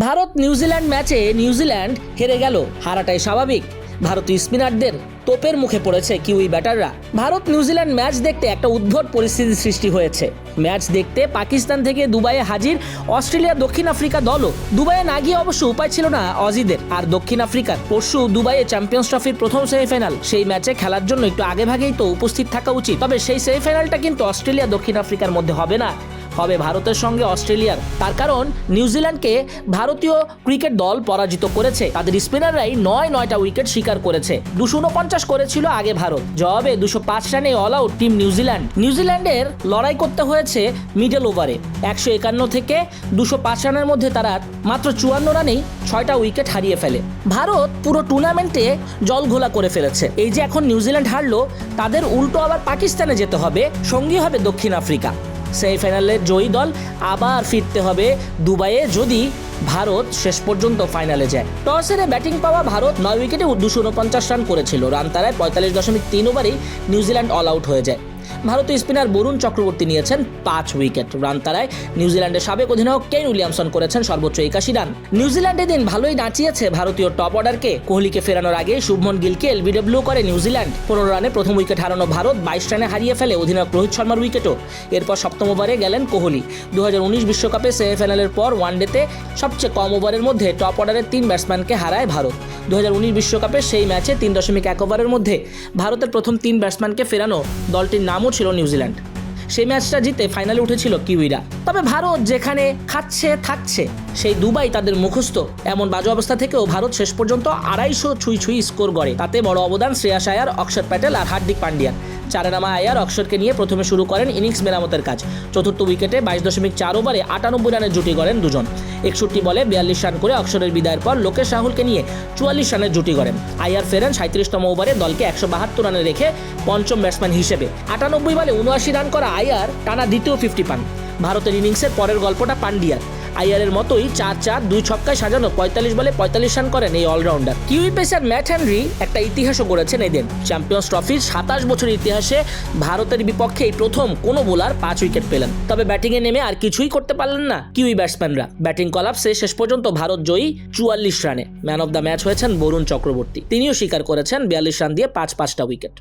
Bharat New Zealand ম্যাচে New Zealand হেরে গেল, হারাটাই স্বাভাবিক। ভারতীয় স্পিনারদের তোপের মুখে পড়েছে কিউই ব্যাটাররা। ভারত নিউজিল্যান্ড ম্যাচ দেখতে একটা উদ্ভট পরিস্থিতির সৃষ্টি হয়েছে। ম্যাচ দেখতে পাকিস্তান থেকে দুবাইয়ে হাজির অস্ট্রেলিয়া দক্ষিণ আফ্রিকা দলও। দুবাইয়ে না গিয়ে অবশ্য উপায় ছিল না অজিদের। আর দক্ষিণ আফ্রিকার পরশু দুবাইয়ে চ্যাম্পিয়ন্স ট্রফির প্রথম সেমিফাইনাল। সেই ম্যাচে খেলার জন্য একটু আগে ভাগেই তো উপস্থিত থাকা উচিত। তবে সেই সেমিফাইনালটা কিন্তু অস্ট্রেলিয়া দক্ষিণ আফ্রিকার মধ্যে হবে না। হবে ভারতের সঙ্গে অস্ট্রেলিয়ার। তার কারণ, নিউজিল্যান্ডকে ভারতীয় ক্রিকেট দল পরাজিত করেছে। তাদের স্পিনাররাই নয় নয়টা উইকেট শিকার করেছে। দুশো উনপঞ্চাশ করেছিল আগে ভারত। জবাবে দুশো পাঁচ রানে অল আউট টিম নিউজিল্যান্ড। নিউজিল্যান্ডের লড়াই করতে হয়েছে মিডল ওভারে একশো একান্ন থেকে দুশো পাঁচ রানের মধ্যে তারা মাত্র চুয়ান্ন রানেই ছয়টা উইকেট হারিয়ে ফেলে। ভারত পুরো টুর্নামেন্টে জল ঘোলা করে ফেলেছে। এই যে এখন নিউজিল্যান্ড হারলো, তাদের উল্টো আবার পাকিস্তানে যেতে হবে। সঙ্গী হবে দক্ষিণ আফ্রিকা। সেমিফাইনালের জয়ী দল আবার ফিরতে হবে দুবাইয়ে যদি ভারত শেষ পর্যন্ত ফাইনালে যায়। টস হেরে ব্যাটিং পাওয়া ভারত নয় উইকেটে দুশো উনপঞ্চাশ রান করেছিল। রান তারায় পঁয়তাল্লিশ দশমিক তিন ওভারেই নিউজিল্যান্ড অল আউট হয়ে যায়। ভারতীয় স্পিনার বরুণ চক্রবর্তী নিয়েছেন পাঁচ উইকেট। রান তারায় নিউজিল্যান্ডের সাবেক অধিনায়ক কেন উইলিয়ামসন করেছেন সর্বোচ্চ একাশি রান। নিউজিল্যান্ড এদিন ভালোই নাচিয়েছে ভারতীয় টপ অর্ডারকে। কোহলিকে ফেরানোর আগে শুভমন গিলকে এলবিডব্লিউ করে নিউজিল্যান্ড। পনেরো রানে প্রথম উইকেট হারানো ভারত, বাইশ রানে হারিয়ে ফেলে অধিনায়ক রোহিত শর্মার উইকেটও। এরপর সপ্তম ওভারে গেলেন কোহলি। দু বিশ্বকাপে সেমিফাইনালের পর ওয়ানডেতে সবচেয়ে কম ওভারের মধ্যে টপ অর্ডারের তিন ব্যাটসম্যানকে হারায় ভারত। দু বিশ্বকাপে সেই ম্যাচে তিন দশমিক এক ওভারের মধ্যে ভারতের প্রথম তিন ব্যাটসম্যানকে ফেরানো দলটির নামও ছিল নিউজিল্যান্ড। সেই ম্যাচটা জিতে ফাইনালে উঠেছিল কিউইরা। তবে ভারত যেখানে খাচ্ছে, থাকছে, সেই দুবাই তাদের মুখস্থ। এমন বাজে অবস্থা থেকেও ভারত শেষ পর্যন্ত আড়াইশো ছুঁই ছুঁই স্কোর করে। তাতে বড় অবদান শ্রেয়াস আয়ার অক্ষর প্যাটেল আর হার্দিক পান্ডিয়ান চারে নামা আয়ার অক্ষরকে নিয়ে প্রথমে শুরু করেন ইনিংস মেরামতের কাজ। চতুর্থ উইকেটে বাইশ দশমিক চার ওভারে আটানব্বই রানের জুটি করেন দুজন। একষট্টি বলে বিয়াল্লিশ রান করে অক্সরের বিদায়ের পর লোকেশ রাহুলকে নিয়ে চুয়াল্লিশ রানের জুটি করেন আইয়ার ফেরেন সাঁত্রিশতম ওভারে দলকে একশো বাহাত্তর রানে রেখে পঞ্চম ব্যাটসম্যান হিসেবে। আটানব্বই বলে উনআশি রান করা আইয়ার টানা দ্বিতীয় ফিফটি পান। ভারতের ইনিংসের পরের গল্পটা পান্ডিয়ার। আইয়ারের মতোই চার চার, দুই ছক্কায় সাজানো পঁয়তাল্লিশ বলে পঁয়তাল্লিশ রান করেন এই all rounder. Kiwi pacer Matt Henry একটা ইতিহাসও গড়েছেন এদিন চ্যাম্পিয়ন্স ট্রফির সাতাশ বছরের ইতিহাসে ভারতের বিপক্ষে এই প্রথম কোনো বোলার পাঁচ উইকেট পেলেন। তবে ব্যাটিংয়ে নেমে আর কিছুই করতে পারলেন না কিউই ব্যাটসম্যানরা। ব্যাটিং কলাপসে শেষ পর্যন্ত ভারত জয়ী চুয়াল্লিশ রানে। ম্যান অফ দ্য ম্যাচ হয়েছেন বরুণ চক্রবর্তী। তিনিও স্বীকার করেছেন বিয়াল্লিশ রান দিয়ে পাঁচ পাঁচটা উইকেট।